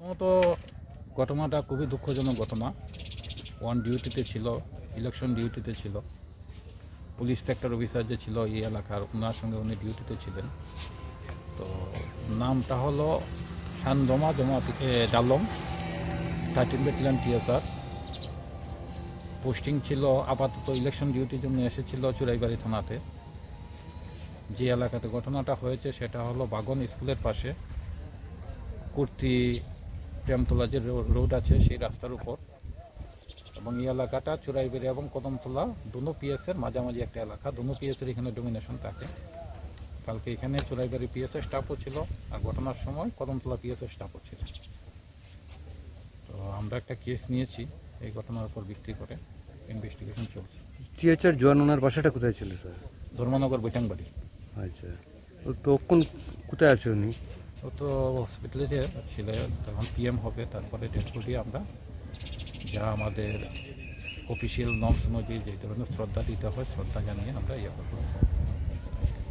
প্রথমত, ঘটনাটা খুবই দুঃখজনক ঘটনা। ওয়ান ডিউটিতে ছিল ইলেকশন ডিউটিতে ছিল। পুলিশ সেক্টর অফিসার যে ছিল এই এলাকার ওনার সঙ্গে উনি ডিউটিতে ছিলেন। তো নামটা হলো শানদমা জমা থেকে ডালম থার্টিন ব্যাটালিয়ান টিএসআর। পোস্টিং ছিল আপাতত ইলেকশন ডিউটির জন্য এসেছিল চুরাইবাড়ি থানাতে। যে এলাকাতে ঘটনাটা হয়েছে, সেটা হলো বাগন স্কুলের পাশে। কুর্তি প্রেমতলা যে রোড আছে সেই রাস্তার উপর। এবং এই এলাকাটা চুরাইবেড়ি এবং কদমতলা দুনো পিএসের মাঝামাঝি একটা এলাকা। দুনো পিএসের এখানে ডোমিনেশন থাকে। কালকে এখানে চুরাইবাড়ি পিএসের স্টাফও ছিল আর ঘটনার সময় কদমতলা পিএসের স্টাফও ছিল। তো আমরা একটা কেস নিয়েছি এই ঘটনার উপর ভিত্তি করে ইনভেস্টিগেশন চলছে। টিএচআর জোয়ান ওনার বাসাটা কোথায় ছিল স্যার? ধর্মনগর বৈটাংবাড়ি আচ্ছা। তো কোন কোথায় আছে উনি? তো হসপিটালে ছিল, তখন পিএম হবে, তারপরে বডি আমরা যা আমাদের অফিসিয়াল নর্মস অনুযায়ী যে ধরনের শ্রদ্ধা দিতে হয়, শ্রদ্ধা জানিয়ে আমরা ইয়ে করব।